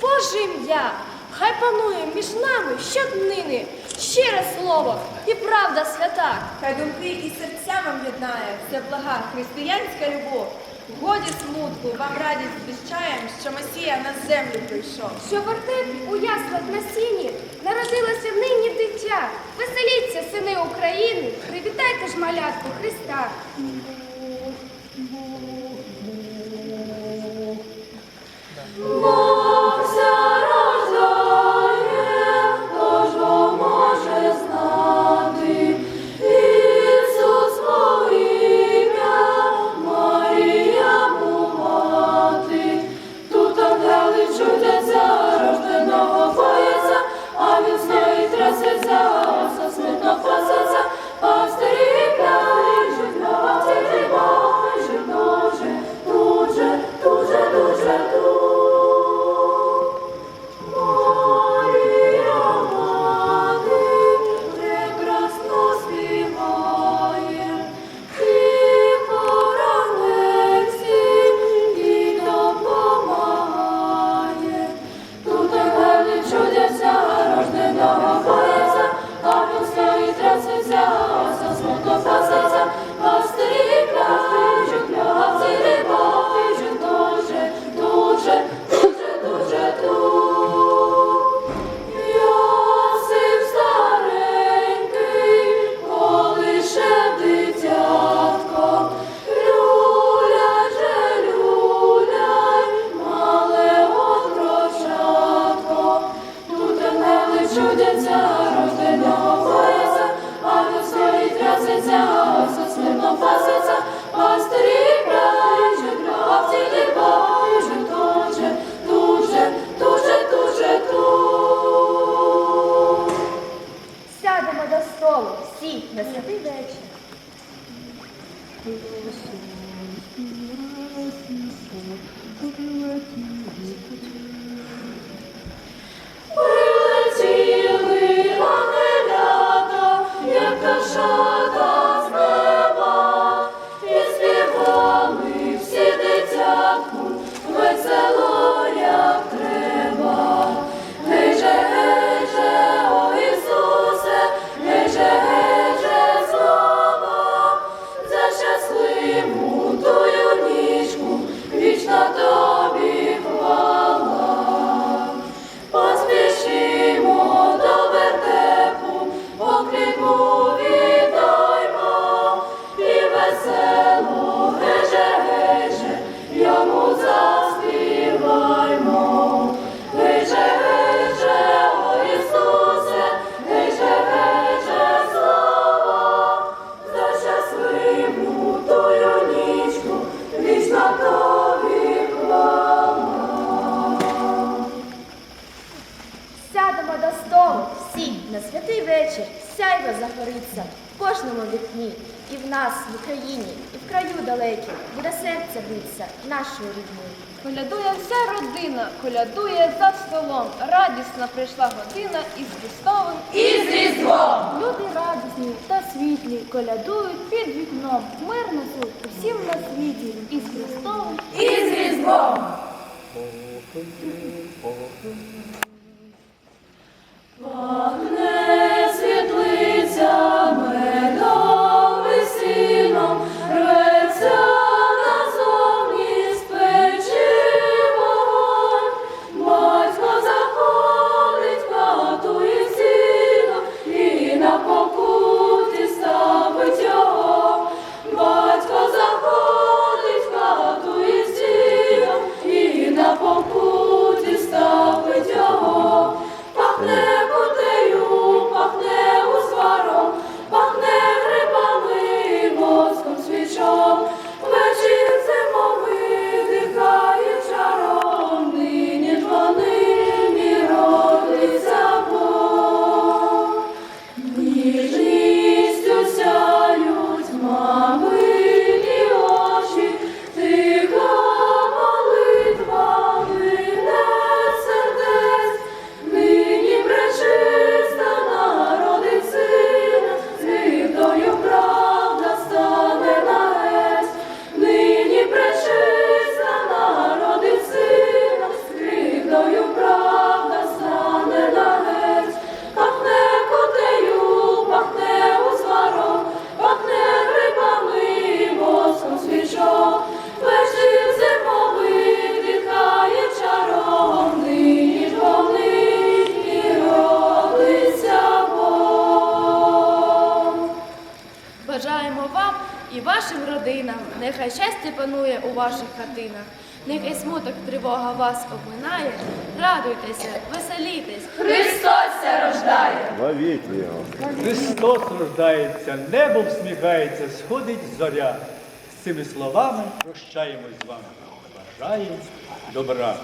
Боже ім'я, хай панує між нами щоднини щире слово і правда свята. Хай думки і серця вам єднає, вся блага християнська любов. Годі смутку вам радість звіщаєм, що Месія на землю прийшов. Що в вертепі у яслах на сіні народилося нині дитя. Веселіться, сини України, привітайте ж малятку Христа. Богся чудяться, рожденого бояться, а стоїть трясеться, все смирно пасеться, пастирі кожному вікні, і в нас, в Україні, і в краю далеким буде серце биться нашої рідні. Колядує вся родина, колядує за столом. Радісна прийшла година із Христовим. І з Різдвом! Люди радісні та світлі колядують під вікном. Мир несуть усім на світі із Христовим. І з Різдвом! Бажаємо вам і вашим родинам, нехай щастя панує у ваших хатинах, нехай смуток тривога вас обминає, радуйтеся, веселітесь, Христос рождає! Ловіть його! Христос рождається, небо всміхається, сходить зоря. З цими словами прощаємось з вами. Бажаємо добра.